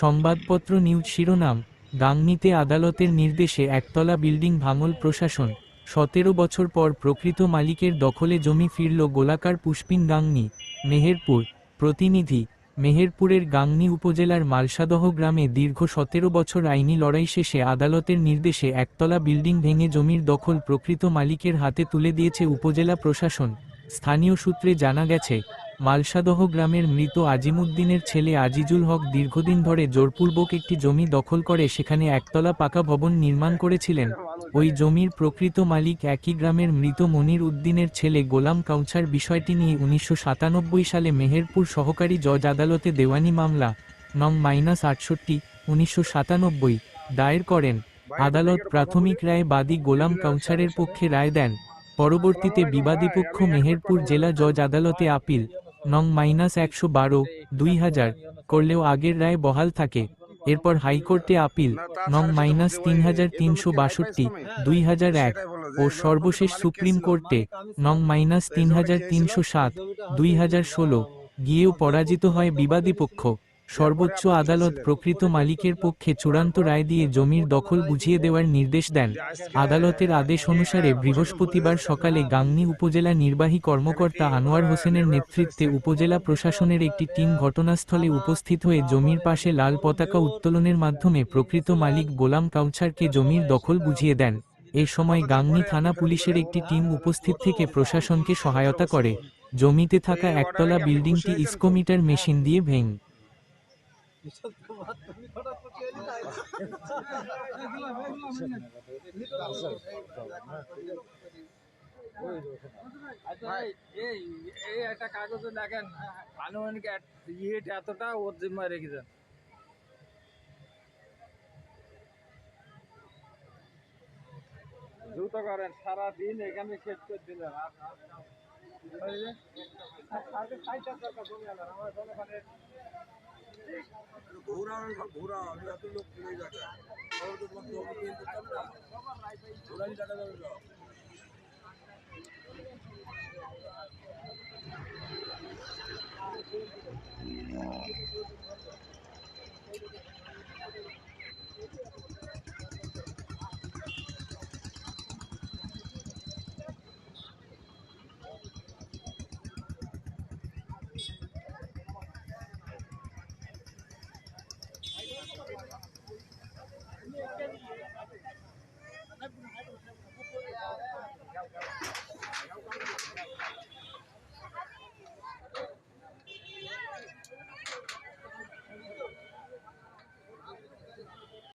সংবাদপত্র নিউজ শিরোনাম, গাংনীতে আদালতের নির্দেশে একতলা বিল্ডিং ভাঙল প্রশাসন, সতেরো বছর পর প্রকৃত মালিকের দখলে জমি ফিরল গোলাকার পুষ্পিন গাংনী, মেহেরপুর, প্রতিনিধি, মেহেরপুরের গাংনী উপজেলার মালসাদহ গ্রামে দীর্ঘ সতেরো বছর আইনি লড়াই শেষে আদালতের নির্দেশে একতলা বিল্ডিং ভেঙে জমির দখল প্রকৃত মালিকের হাতে তুলে দিয়েছে উপজেলা প্রশাসন, স্থানীয় সূত্রে জানা গেছে মালসাদহ গ্রামের মৃত আজিমুদ্দিনের ছেলে আজিজুল হক দীর্ঘদিন ধরে জোরপূর্বক একটি জমি দখল করে সেখানে একতলা পাকা ভবন নির্মাণ করেছিলেন। ওই জমির প্রকৃত মালিক একই গ্রামের মৃত মনির উদ্দিনের ছেলে গোলাম কাউছার বিষয়টি নিয়ে উনিশশো সাতানব্বই সালে মেহেরপুর সহকারী জজ আদালতে দেওয়ানি মামলা নং মাইনাস আটষট্টি, উনিশশো দায়ের করেন। আদালত প্রাথমিক রায়ে বাদী গোলাম কাউছারের পক্ষে রায় দেন। পরবর্তীতে বিবাদী পক্ষ মেহেরপুর জেলা জজ আদালতে আপিল। নং মাইনাস একশো বারো, দুই হাজার, করলেও আগের রায় বহাল থাকে। এরপর হাইকোর্টে আপিল, নং মাইনাস তিন হাজার তিনশো বাষট্টি, দুই হাজার এক, ও সর্বশেষ সুপ্রিম কোর্টে, নং মাইনাস তিন হাজার তিনশো সাত, দুই হাজার ষোলো, গিয়েও পরাজিত হয় বিবাদী পক্ষ। সর্বোচ্চ আদালত প্রকৃত মালিকের পক্ষে চূড়ান্ত রায় দিয়ে জমির দখল বুঝিয়ে দেওয়ার নির্দেশ দেন। আদালতের আদেশ অনুসারে বৃহস্পতিবার সকালে গাংনী উপজেলা নির্বাহী কর্মকর্তা আনোয়ার হোসেনের নেতৃত্বে উপজেলা প্রশাসনের একটি টিম ঘটনাস্থলে উপস্থিত হয়ে জমির পাশে লাল পতাকা উত্তোলনের মাধ্যমে প্রকৃত মালিক গোলাম কাউছারকে জমির দখল বুঝিয়ে দেন। এ সময় গাংনী থানা পুলিশের একটি টিম উপস্থিত থেকে প্রশাসনকে সহায়তা করে। জমিতে থাকা একতলা বিল্ডিংটি ইস্কোমিটার মেশিন দিয়ে ভেঙ। এই একটা কাগজে দেখেন আনুমানিক ইট এতটা দ্রুত করেন সারাদিন এখানে শেষ করে দিলেন আর घोराण खां घोरा अॻियां किलो किले जा घोराणी जॻह